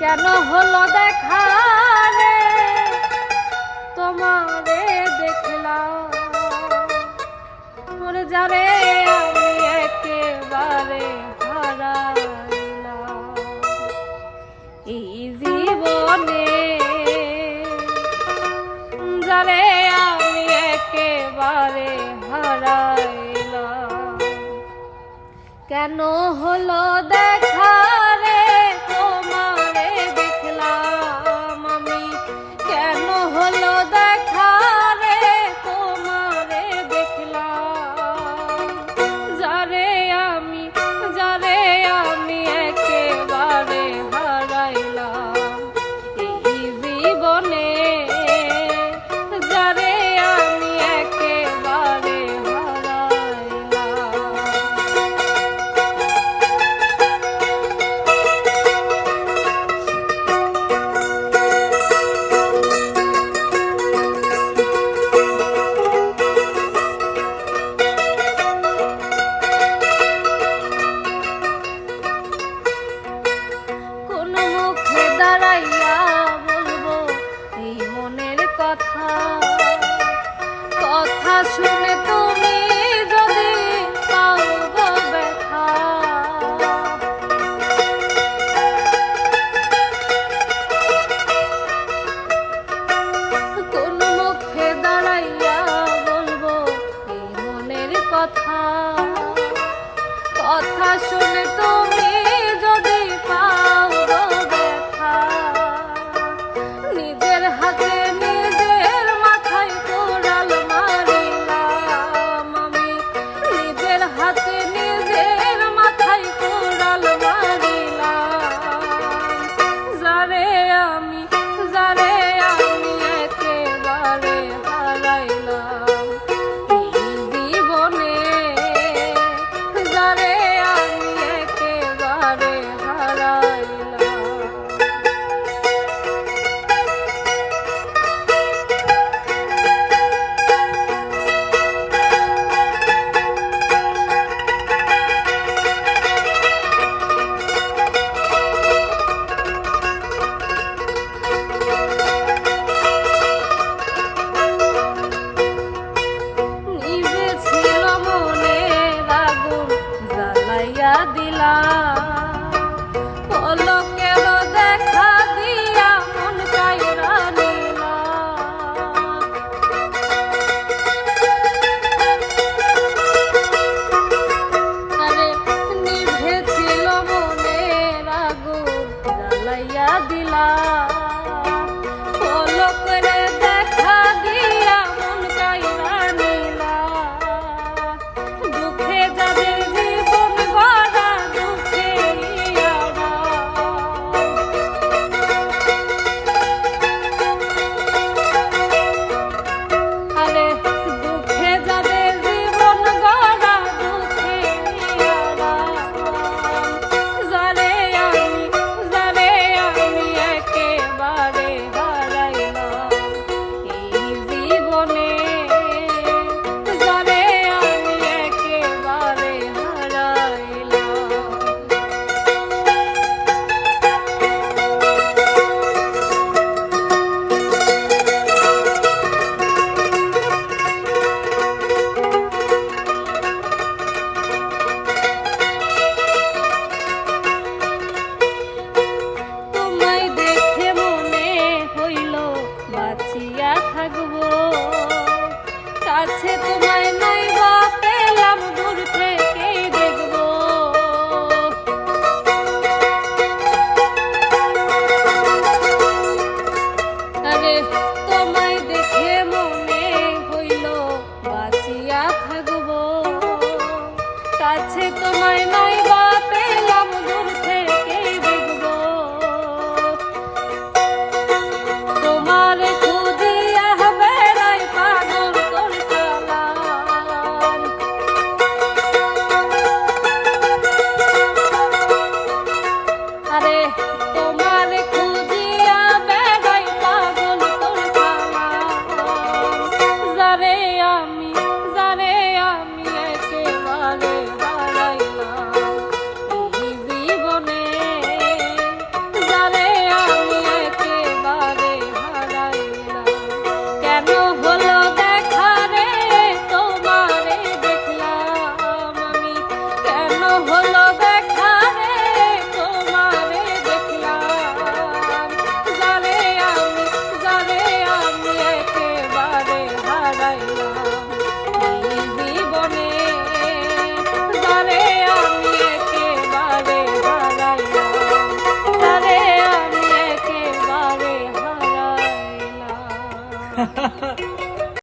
কেন হলো দেখা রে তোমারে দেখলাম। যারে আমি একেবারে আমি একেবারে কেন হলো দেখা দাঁড়াইয়া বলব, এই মনের কথা। কথা শুনে তুমি যদি ব্যথা। কোন মুখে দাঁড়াইয়া বলব মনের কথা। কথা শুনে জ্বালাইয়া দিলা তোমায় নাই বা পেলাম দূর থেকে দেখব। তোমার খুঁজিয়া আরে হলো